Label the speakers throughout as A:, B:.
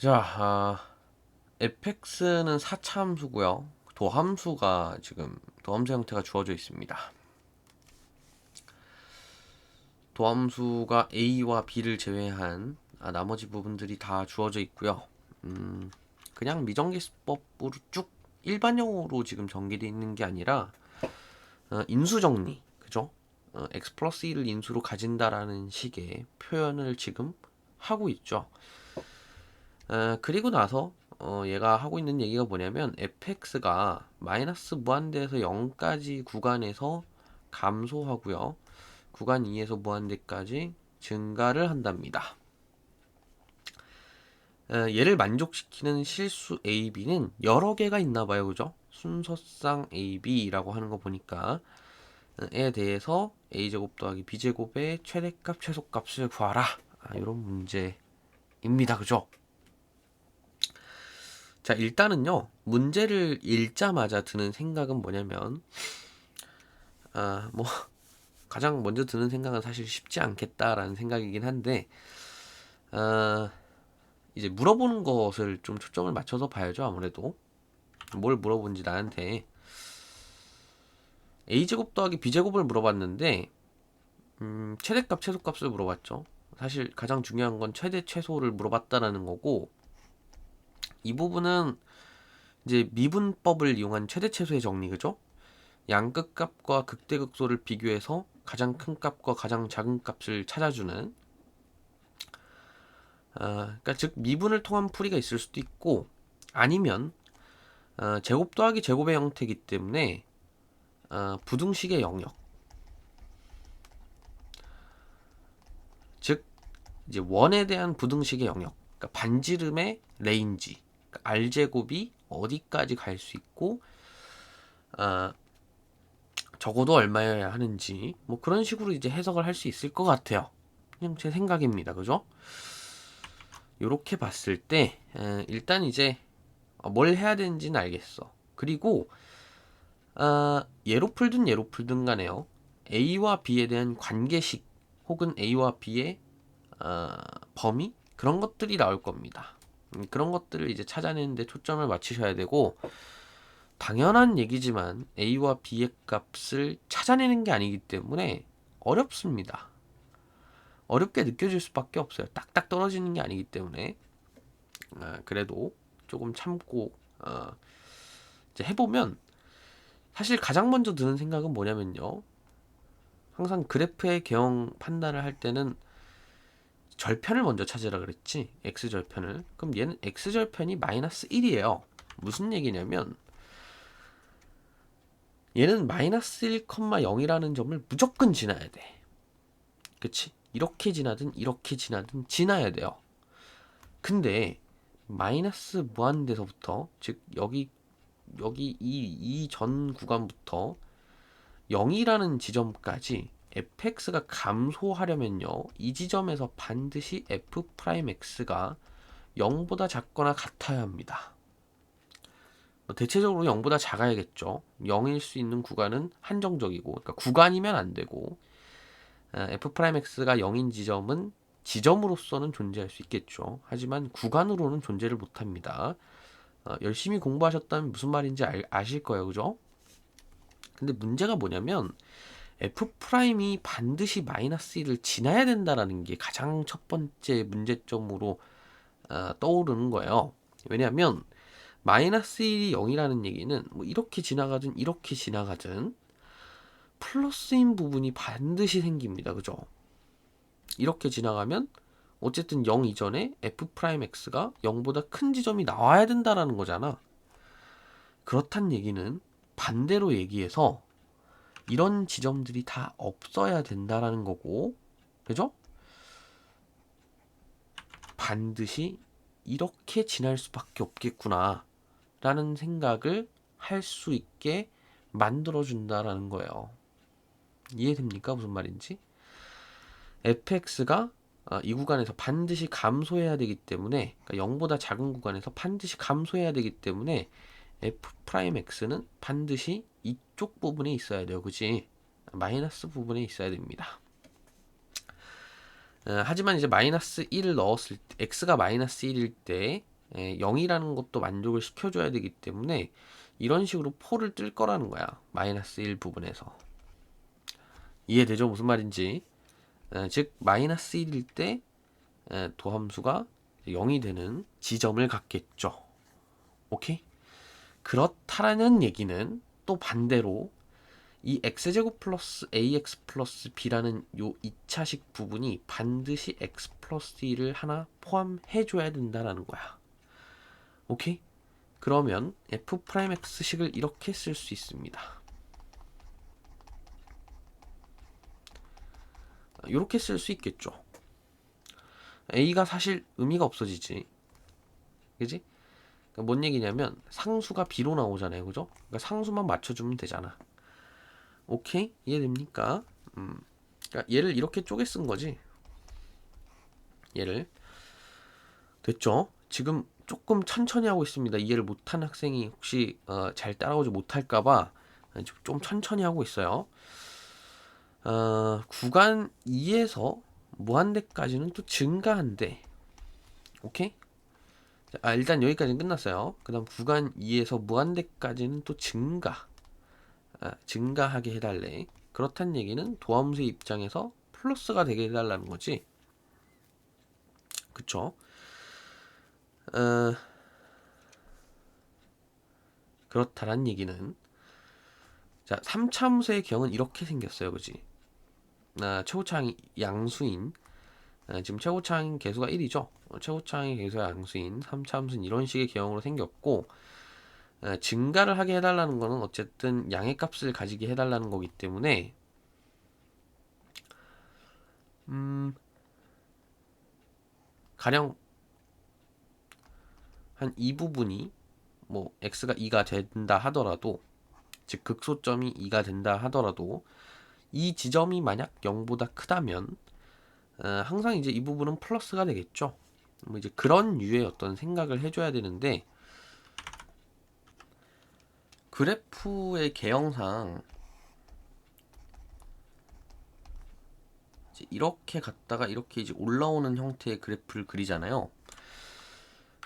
A: 자, 아, fx는 4차 함수고요. 도함수가 지금 도함수 형태가 주어져 있습니다. 도함수가 a와 b를 제외한 아, 나머지 부분들이 다 주어져 있고요. 음, 그냥 미정계수법으로 쭉 일반형으로 지금 전개되어 있는 게 아니라 어, 인수 정리, 그죠? 어, x 플러스 1을 인수로 가진다라는 식의 표현을 지금 하고 있죠. 어, 그리고 나서 어, 얘가 하고 있는 얘기가 뭐냐면 fx가 마이너스 무한대에서 0까지 구간에서 감소하고요. 구간 2에서 무한대까지 증가를 한답니다. 어, 얘를 만족시키는 실수 a, b는 여러 개가 있나 봐요. 그죠? 순서상 a, b라고 하는 거 보니까 어, 에 대해서 a제곱 더하기 b제곱의 최대값, 최소값을 구하라. 아, 이런 문제입니다. 그죠? 자, 일단은요, 문제를 읽자마자 드는 생각은 뭐냐면, 아, 뭐, 가장 먼저 드는 생각은 사실 쉽지 않겠다라는 생각이긴 한데, 아, 이제 물어보는 것을 좀 초점을 맞춰서 봐야죠, 아무래도. 뭘 물어본지 나한테. a제곱 더하기 b제곱을 물어봤는데, 음, 최대값, 최소값을 물어봤죠. 사실 가장 중요한 건 최대, 최소를 물어봤다라는 거고, 이 부분은 이제 미분법을 이용한 최대 최소의 정리 그죠? 양끝 값과 극대극소를 비교해서 가장 큰 값과 가장 작은 값을 찾아주는 아, 그러니까 즉 미분을 통한 풀이가 있을 수도 있고 아니면 아, 제곱 더하기 제곱의 형태이기 때문에 아, 부등식의 영역 즉 이제 원에 대한 부등식의 영역 그러니까 반지름의 레인지 r 제곱이 어디까지 갈 수 있고 아, 적어도 얼마여야 하는지 뭐 그런 식으로 이제 해석을 할 수 있을 것 같아요. 그냥 제 생각입니다. 그죠? 이렇게 봤을 때 에, 일단 이제 뭘 해야 되는지는 알겠어. 그리고 아, 얘로 풀든 얘로 풀든 간에요. A와 B에 대한 관계식 혹은 A와 B의 아, 범위 그런 것들이 나올 겁니다. 음, 그런 것들을 이제 찾아내는데 초점을 맞추셔야 되고 당연한 얘기지만 A와 B의 값을 찾아내는 게 아니기 때문에 어렵습니다. 어렵게 느껴질 수밖에 없어요. 딱딱 떨어지는 게 아니기 때문에 아, 그래도 조금 참고 아, 이제 해보면 사실 가장 먼저 드는 생각은 뭐냐면요. 항상 그래프의 개형 판단을 할 때는 절편을 먼저 찾으라 그랬지 x절편을. 그럼 얘는 x절편이 마이너스 1이에요. 무슨 얘기냐면 얘는 마이너스 1,0이라는 점을 무조건 지나야 돼. 그치? 이렇게 지나든 이렇게 지나든 지나야 돼요. 근데 마이너스 무한대서부터 즉 여기 여기 이 이 전 구간부터 0이라는 지점까지 fx가 감소하려면요. 이 지점에서 반드시 f'x가 0보다 작거나 같아야 합니다. 뭐 대체적으로 0보다 작아야겠죠. 0일 수 있는 구간은 한정적이고, 그러니까 구간이면 안 되고, f'x가 0인 지점은 지점으로서는 존재할 수 있겠죠. 하지만 구간으로는 존재를 못합니다. 어, 열심히 공부하셨다면 무슨 말인지 알, 아실 거예요, 그죠? 근데 문제가 뭐냐면 f 프라임이 반드시 마이너스 1을 지나야 된다라는 게 가장 첫 번째 문제점으로 어, 떠오르는 거예요. 왜냐하면 마이너스 1이 0이라는 얘기는 뭐 이렇게 지나가든 이렇게 지나가든 플러스인 부분이 반드시 생깁니다. 그죠? 이렇게 지나가면 어쨌든 0 이전에 f 프라임 x가 0보다 큰 지점이 나와야 된다라는 거잖아. 그렇단 얘기는 반대로 얘기해서 이런 지점들이 다 없어야 된다라는 거고, 그죠? 반드시 이렇게 지날 수밖에 없겠구나, 라는 생각을 할 수 있게 만들어준다라는 거예요. 이해됩니까? 무슨 말인지? fx가 아, 이 구간에서 반드시 감소해야 되기 때문에 그러니까 0보다 작은 구간에서 반드시 감소해야 되기 때문에 f'x는 반드시 이쪽 부분에 있어야 돼요. 그지? 마이너스 부분에 있어야 됩니다. 어, 하지만 이제 마이너스 1을 넣었을 때, x가 마이너스 1일 때 예, 0이라는 것도 만족을 시켜줘야 되기 때문에 이런 식으로 4를 뜰 거라는 거야. 마이너스 1 부분에서. 이해되죠? 무슨 말인지. 에, 즉 마이너스 1일 때 에, 도함수가 0이 되는 지점을 갖겠죠. 오케이? 그렇다라는 얘기는 또 반대로 이 x제곱 플러스 ax 플러스 b라는 요 2차식 부분이 반드시 x 플러스 1을 하나 포함해 줘야 된다라는 거야. 오케이? 그러면 f 프라임 x식을 이렇게 쓸 수 있습니다. 이렇게 쓸 수 있겠죠. a가 사실 의미가 없어지지. 그지? 그러니까 뭔 얘기냐면 상수가 b로 나오잖아요. 그죠? 그러니까 상수만 맞춰주면 되잖아. 오케이? 이해됩니까? 음. 그러니까 얘를 이렇게 쪼개 쓴 거지. 얘를. 됐죠? 지금 조금 천천히 하고 있습니다. 이해를 못한 학생이 혹시 어, 잘 따라오지 못할까봐 좀 천천히 하고 있어요. 어, 구간 2에서 무한대까지는 또 증가한대. 오케이? 아, 일단 여기까지는 끝났어요. 그 다음 구간 2에서 무한대까지는 또 증가. 아, 증가하게 해달래. 그렇단 얘기는 도함수의 입장에서 플러스가 되게 해달라는 거지. 그쵸? 어, 그렇다란 얘기는 자 3차함수의 경은 이렇게 생겼어요 그지 아, 최고차항이 양수인 아, 지금 최고차항 개수가 1이죠. 어, 최고차항의 개수가 양수인 3차 함수는 이런 식의 경으로 생겼고 아, 증가를 하게 해달라는 거는 어쨌든 양의 값을 가지게 해달라는 거기 때문에 음 가령 한 이 부분이 뭐 x가 2가 된다 하더라도 즉 극소점이 2가 된다 하더라도 이 지점이 만약 0보다 크다면 어, 항상 이제 이 부분은 플러스가 되겠죠. 뭐 이제 그런 유의 어떤 생각을 해줘야 되는데 그래프의 개형상 이렇게 갔다가 이렇게 이제 올라오는 형태의 그래프를 그리잖아요.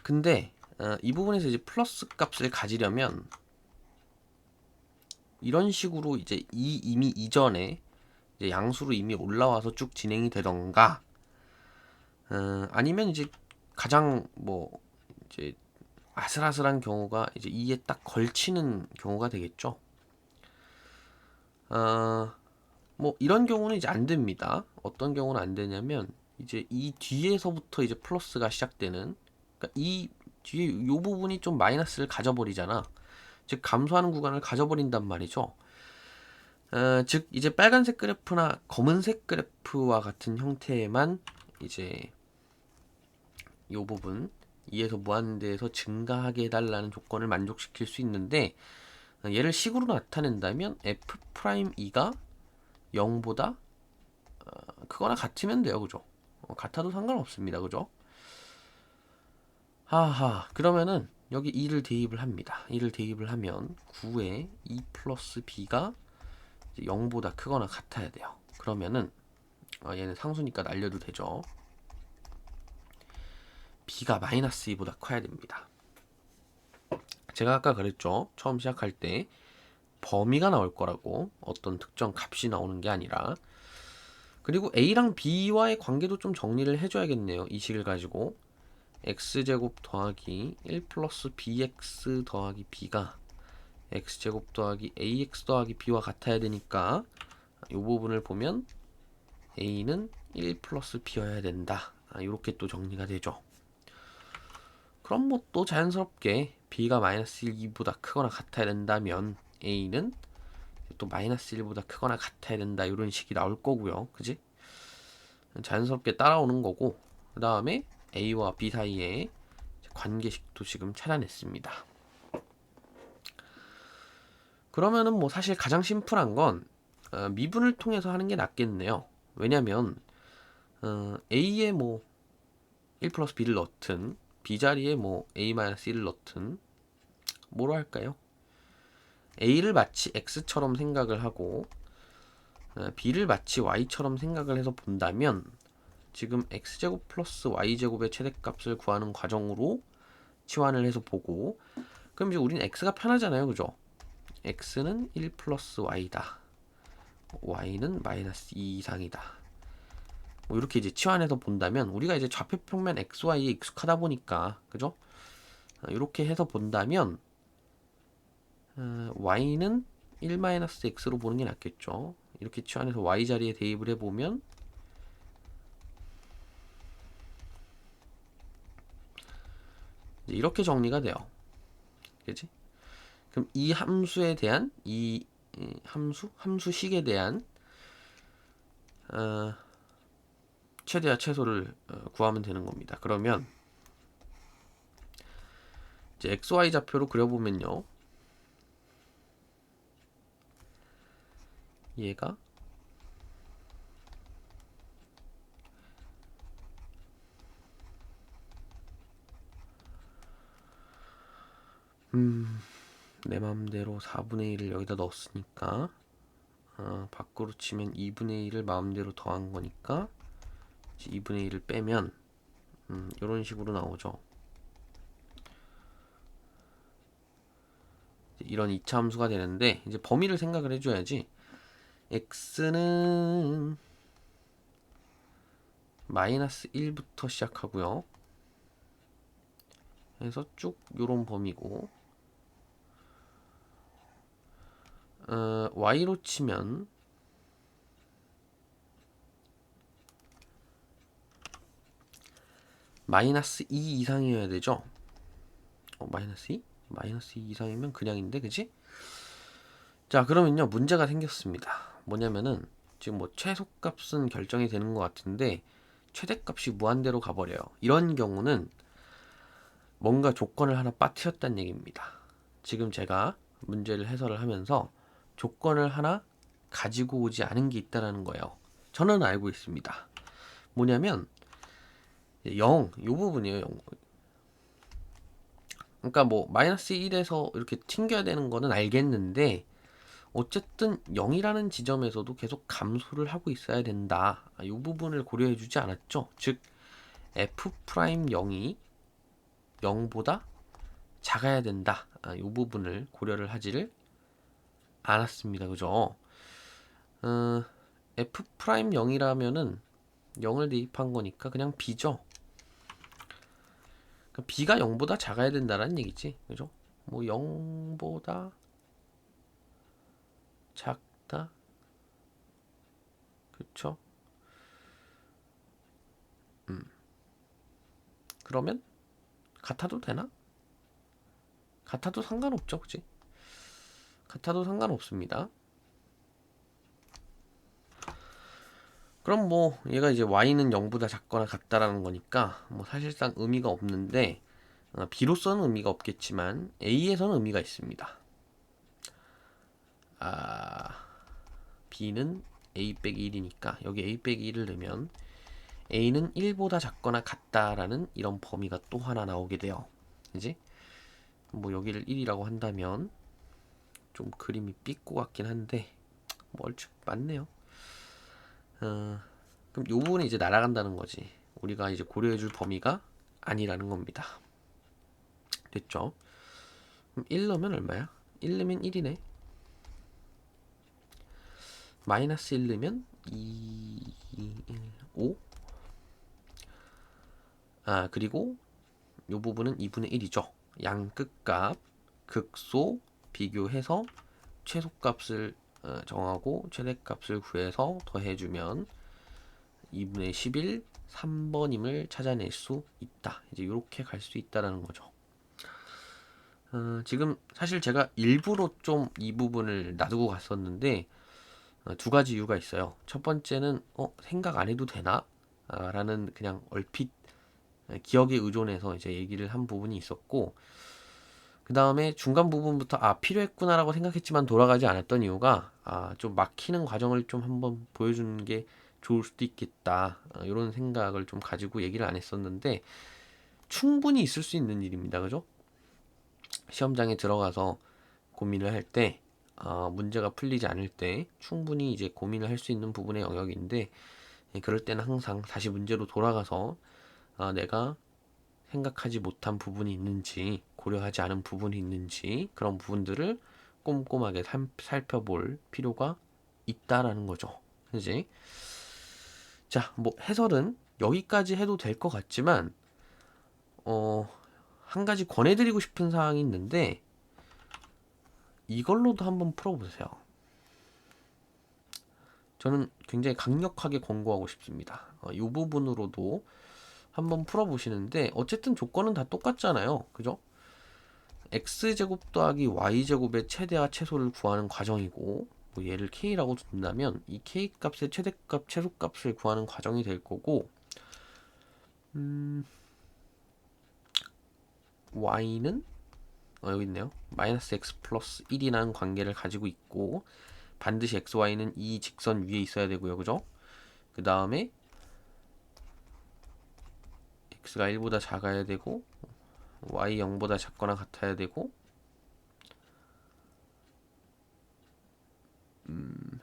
A: 근데 어, 이 부분에서 이제 플러스 값을 가지려면 이런 식으로 이제 이 이미 이전에 이제 양수로 이미 올라와서 쭉 진행이 되던가 어, 아니면 이제 가장 뭐 이제 아슬아슬한 경우가 이제 이에 딱 걸치는 경우가 되겠죠. 어, 뭐 이런 경우는 이제 안 됩니다. 어떤 경우는 안 되냐면 이제 이 뒤에서부터 이제 플러스가 시작되는 그러니까 이 뒤에 이 부분이 좀 마이너스를 가져버리잖아. 즉 감소하는 구간을 가져버린단 말이죠. 어, 즉 이제 빨간색 그래프나 검은색 그래프와 같은 형태에만 이제 이 부분 2에서 무한대에서 증가하게 해달라는 조건을 만족시킬 수 있는데 어, 얘를 식으로 나타낸다면 f 프라임 2가 0보다 어, 크거나 같으면 돼요, 그죠? 어, 같아도 상관없습니다, 그죠? 하하 그러면은 여기 2를 대입을 합니다 2를 대입을 하면 9에 2 플러스 b가 0보다 크거나 같아야 돼요. 그러면은 어, 얘는 상수니까 날려도 되죠. B가 마이너스 2보다 커야 됩니다. 제가 아까 그랬죠? 처음 시작할 때 범위가 나올 거라고 어떤 특정 값이 나오는 게 아니라. 그리고 a랑 b와의 관계도 좀 정리를 해줘야겠네요 이 식을 가지고. X제곱 더하기 1 플러스 bx 더하기 b가 x제곱 더하기 ax 더하기 b와 같아야 되니까 이 부분을 보면 a는 1 플러스 b여야 된다. 이렇게 아, 또 정리가 되죠. 그럼 뭐 또 자연스럽게 b가 마이너스 1보다 크거나 같아야 된다면 a는 또 마이너스 1보다 크거나 같아야 된다 이런 식이 나올 거고요. 그지? 자연스럽게 따라오는 거고 그 다음에 A와 B 사이에 관계식도 지금 찾아냈습니다. 그러면은 뭐 사실 가장 심플한 건 어, 미분을 통해서 하는 게 낫겠네요. 왜냐면 어, A에 뭐 1 플러스 B를 넣든 B 자리에 뭐 A 마이너스 1을 넣든 뭐로 할까요? A를 마치 X처럼 생각을 하고 어, B를 마치 Y처럼 생각을 해서 본다면 지금 x제곱 플러스 y제곱의 최대값을 구하는 과정으로 치환을 해서 보고 그럼 이제 우리는 x가 편하잖아요. 그죠? X는 1 플러스 y다. y는 마이너스 2 이상이다. 뭐 이렇게 이제 치환해서 본다면 우리가 이제 좌표 평면 xy에 익숙하다 보니까 그죠? 어, 이렇게 해서 본다면 어, y는 1 마이너스 x로 보는 게 낫겠죠. 이렇게 치환해서 y 자리에 대입을 해보면 이렇게 정리가 돼요. 그지? 그럼 이 함수에 대한 이이 함수 함수식에 대한 어, 최대와 최소를 어, 구하면 되는 겁니다. 그러면 이제 xy 좌표로 그려보면요. 얘가 음, 내 맘대로 4분의 1을 여기다 넣었으니까 어, 밖으로 치면 2분의 1을 마음대로 더한 거니까 2분의 1을 빼면 음, 이런 식으로 나오죠. 이런 이차 함수가 되는데 이제 범위를 생각을 해줘야지. x는 마이너스 1부터 시작하고요. 해서 쭉 요런 범위고 어, y로 치면 마이너스 2 이상이어야 되죠? 어, 마이너스 2? 마이너스 2 이상이면 그냥인데, 그지? 자, 그러면요, 문제가 생겼습니다. 뭐냐면은, 지금 뭐 최소값은 결정이 되는 것 같은데, 최대값이 무한대로 가버려요. 이런 경우는 뭔가 조건을 하나 빠뜨렸다는 얘기입니다. 지금 제가 문제를 해설을 하면서 조건을 하나 가지고 오지 않은 게 있다라는 거예요. 저는 알고 있습니다. 뭐냐면 0, 이 부분이에요. 0. 그러니까 뭐 마이너스 1에서 이렇게 튕겨야 되는 거는 알겠는데 어쨌든 0이라는 지점에서도 계속 감소를 하고 있어야 된다. 이 부분을 고려해 주지 않았죠. 즉 f 프라임 0이 0보다 작아야 된다. 이 부분을 고려를 하지를 않았습니다. 그죠? 어, f 프라임 0이라면은 0을 대입한 거니까 그냥 b죠. 그러니까 b가 0보다 작아야 된다는 얘기지. 그죠? 뭐 0보다 작다. 그쵸? 음. 그러면 같아도 되나? 같아도 상관없죠. 그치? 같아도 상관없습니다. 그럼 뭐 얘가 이제 y는 0보다 작거나 같다라는 거니까 뭐 사실상 의미가 없는데 어, b로서는 의미가 없겠지만 a에서는 의미가 있습니다. 아 b는 a 빼기 1이니까 여기 a 빼기 1을 넣으면 a는 1보다 작거나 같다라는 이런 범위가 또 하나 나오게 돼요. 그지? 뭐 여기를 1이라고 한다면 좀 그림이 삐꼬 같긴 한데 뭐 얼추 맞네요. 어, 그럼 요 부분이 이제 날아간다는 거지. 우리가 이제 고려해줄 범위가 아니라는 겁니다. 됐죠? 그럼 1 넣으면 얼마야? 1 넣으면 1이네. 마이너스 1 넣으면 2, 2 1, 5. 아, 그리고 요 부분은 2분의 1이죠. 양 끝값, 극소, 비교해서 최소값을 어, 정하고 최대값을 구해서 더해주면 2분의 11 3번임을 찾아낼 수 있다. 이제 이렇게 갈 수 있다라는 거죠. 어, 지금 사실 제가 일부러 좀 이 부분을 놔두고 갔었는데 어, 두 가지 이유가 있어요. 첫 번째는 어, 생각 안 해도 되나? 아, 라는 그냥 얼핏 기억에 의존해서 이제 얘기를 한 부분이 있었고 그 다음에 중간 부분부터 아 필요했구나라고 생각했지만 돌아가지 않았던 이유가 아 좀 막히는 과정을 좀 한번 보여주는 게 좋을 수도 있겠다. 아, 이런 생각을 좀 가지고 얘기를 안 했었는데 충분히 있을 수 있는 일입니다. 그죠? 시험장에 들어가서 고민을 할때 아, 문제가 풀리지 않을 때 충분히 이제 고민을 할 수 있는 부분의 영역인데 예, 그럴 때는 항상 다시 문제로 돌아가서 아, 내가 생각하지 못한 부분이 있는지 고려하지 않은 부분이 있는지 그런 부분들을 꼼꼼하게 살- 살펴볼 필요가 있다라는 거죠. 그지? 자, 뭐 해설은 여기까지 해도 될 것 같지만 어, 한 가지 권해드리고 싶은 사항이 있는데 이걸로도 한번 풀어보세요. 저는 굉장히 강력하게 권고하고 싶습니다. 어, 이 부분으로도 한번 풀어보시는데 어쨌든 조건은 다 똑같잖아요. 그죠? X제곱 더하기 y제곱의 최대와 최소를 구하는 과정이고 뭐 얘를 k라고 둔다면 이 k 값의 최대값, 최소값을 구하는 과정이 될 거고 음, y는 어, 여기 있네요. 마이너스 x 플러스 1이라는 관계를 가지고 있고 반드시 xy는 이 직선 위에 있어야 되고요. 그죠? 그 다음에 x가 1보다 작아야 되고 y 0보다 작거나 같아야 되고 음,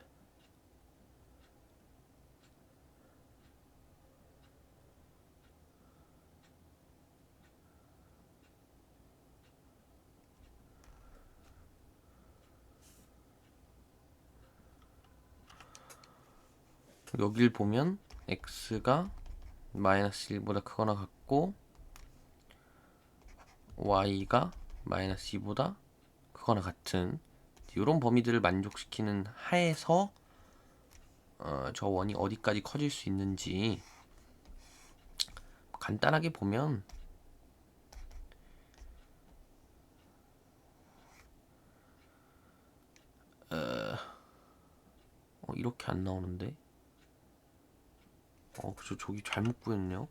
A: 여길 보면 x가 마이너스 1보다 크거나 같고 y가 마이너스 2보다 크거나 같은 이런 범위들을 만족시키는 하에서 어, 저 원이 어디까지 커질 수 있는지 간단하게 보면 어, 이렇게 안 나오는데 어, 그저 저기 잘못 구했네요.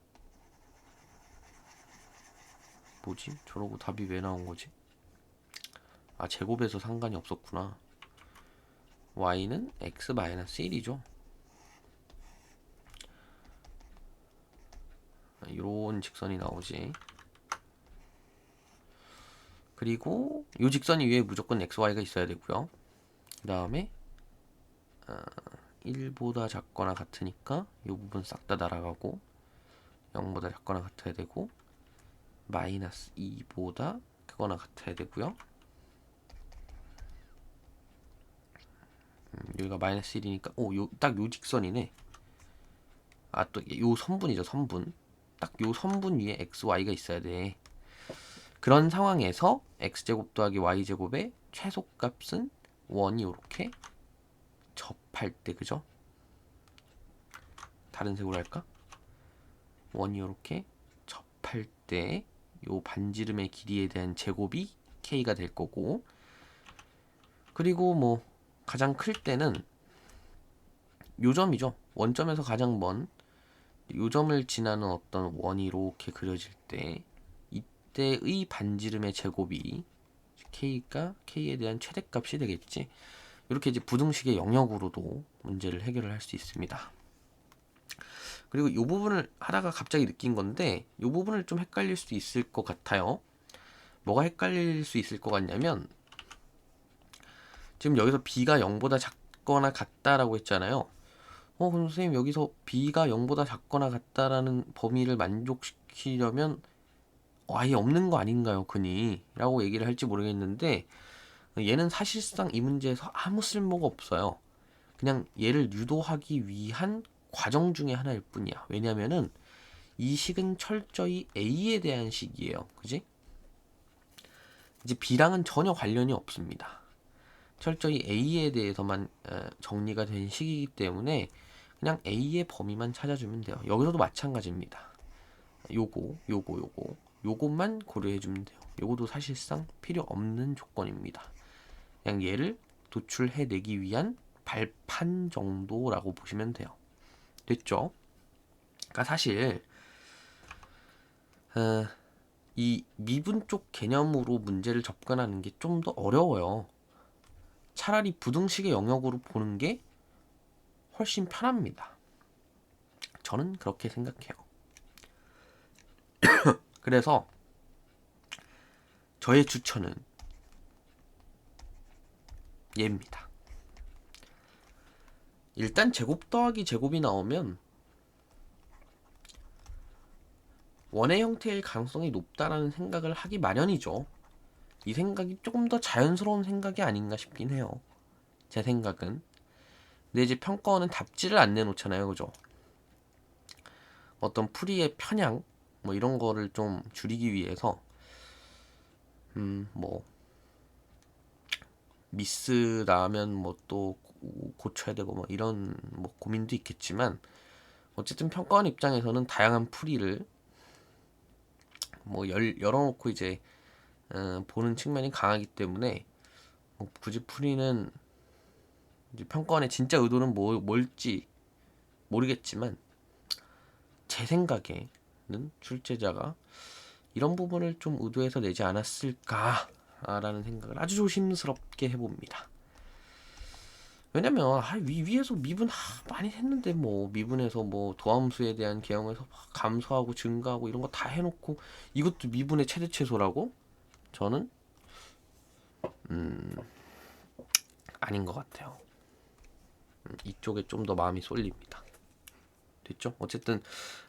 A: 뭐지? 저러고 답이 왜 나온 거지? 아, 제곱에서 상관이 없었구나. y는 x-1이죠. 이런 직선이 나오지. 그리고 이 직선 위에 무조건 xy가 있어야 되고요. 그 다음에 1보다 작거나 같으니까 이 부분 싹 다 날아가고 0보다 작거나 같아야 되고 마이너스 2보다 크거나 같아야 되고요. 음, 여기가 마이너스 1이니까 오딱 요 직선이네. 아 또 요 선분이죠 선분. 딱 요 선분 위에 x, y가 있어야 돼. 그런 상황에서 x제곱 더하기 y제곱의 최소값은 원이 요렇게 접할 때 그죠? 다른 색으로 할까? 원이 이렇게 접할 때 요 반지름의 길이에 대한 제곱이 k가 될 거고 그리고 뭐 가장 클 때는 요 점이죠. 원점에서 가장 먼 요 점을 지나는 어떤 원이 이렇게 그려질 때 이때의 반지름의 제곱이 k가 k에 대한 최대값이 되겠지. 이렇게 이제 부등식의 영역으로도 문제를 해결을 할 수 있습니다. 그리고 이 부분을 하다가 갑자기 느낀 건데 이 부분을 좀 헷갈릴 수도 있을 것 같아요. 뭐가 헷갈릴 수 있을 것 같냐면 지금 여기서 b가 0보다 작거나 같다라고 했잖아요. 어, 그럼 선생님 여기서 b가 0보다 작거나 같다라는 범위를 만족시키려면 아예 없는 거 아닌가요, 근이? 라고 얘기를 할지 모르겠는데 얘는 사실상 이 문제에서 아무 쓸모가 없어요. 그냥 얘를 유도하기 위한 과정 중에 하나일 뿐이야. 왜냐면은 이 식은 철저히 A에 대한 식이에요. 그지? 이제 B랑은 전혀 관련이 없습니다. 철저히 A에 대해서만 어, 정리가 된 식이기 때문에 그냥 A의 범위만 찾아주면 돼요. 여기서도 마찬가지입니다. 요거, 요거, 요거, 요것만 고려해주면 돼요. 요거도 사실상 필요 없는 조건입니다. 그냥 얘를 도출해내기 위한 발판 정도라고 보시면 돼요. 됐죠? 그러니까 사실 어, 이 미분 쪽 개념으로 문제를 접근하는 게 좀 더 어려워요. 차라리 부등식의 영역으로 보는 게 훨씬 편합니다. 저는 그렇게 생각해요. 그래서 저의 추천은 얘입니다. 일단 제곱 더하기 제곱이 나오면 원의 형태일 가능성이 높다라는 생각을 하기 마련이죠. 이 생각이 조금 더 자연스러운 생각이 아닌가 싶긴 해요. 제 생각은. 근데 이제 평가원은 답지를 안 내놓잖아요. 그죠? 어떤 풀이의 편향, 뭐 이런 거를 좀 줄이기 위해서, 음, 뭐, 미스 나면 뭐 또 고쳐야 되고 뭐 이런 뭐 고민도 있겠지만, 어쨌든 평가원 입장에서는 다양한 풀이를 뭐 열, 열어놓고 이제 어, 보는 측면이 강하기 때문에 뭐 굳이 풀이는 이제 평가원의 진짜 의도는 뭐, 뭘지 모르겠지만 제 생각에는 출제자가 이런 부분을 좀 의도해서 내지 않았을까라는 생각을 아주 조심스럽게 해봅니다. 왜냐면 아, 위, 위에서 미분 아, 많이 했는데 뭐 미분에서 뭐 도함수에 대한 개형에서 막 감소하고 증가하고 이런 거 다 해놓고 이것도 미분의 최대 최소라고 저는 음 아닌 것 같아요. 음, 이쪽에 좀 더 마음이 쏠립니다. 됐죠? 어쨌든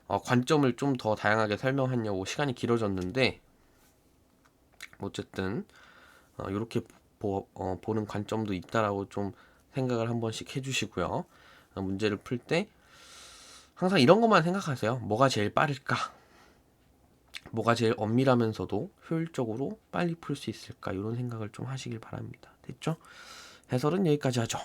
A: 어, 관점을 좀 더 다양하게 설명하려고 시간이 길어졌는데 어쨌든 어, 이렇게 보, 어, 보는 관점도 있다라고 좀 생각을 한 번씩 해주시고요. 어, 문제를 풀 때 항상 이런 것만 생각하세요. 뭐가 제일 빠를까? 뭐가 제일 엄밀하면서도 효율적으로 빨리 풀 수 있을까? 이런 생각을 좀 하시길 바랍니다. 됐죠? 해설은 여기까지 하죠.